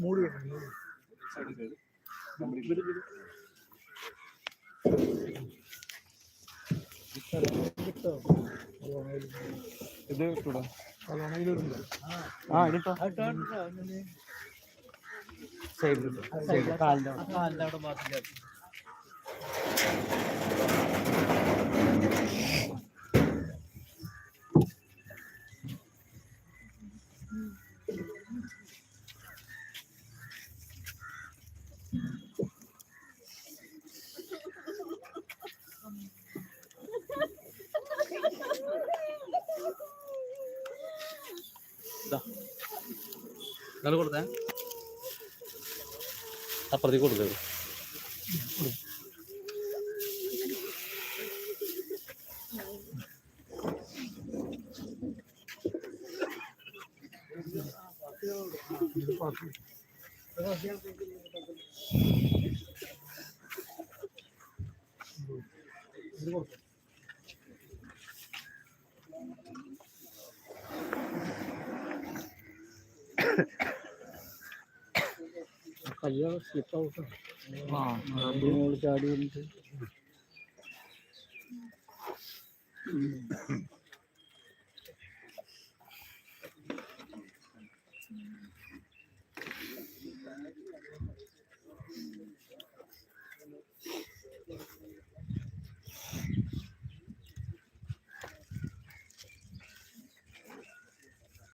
മൂടി ഇത് ആ ഇതിട്ടോ സൈഡിൽ സൈഡിൽ കാലിന്റെ കാലിന്റെ അവിടെ മാത്രം നിങ്ങൾ കൊടുത്തേ? അപ്പുറത്തേക്ക് കൊടുത്തേ. Kayo, si Pao. Marami mo ulit. Thank you.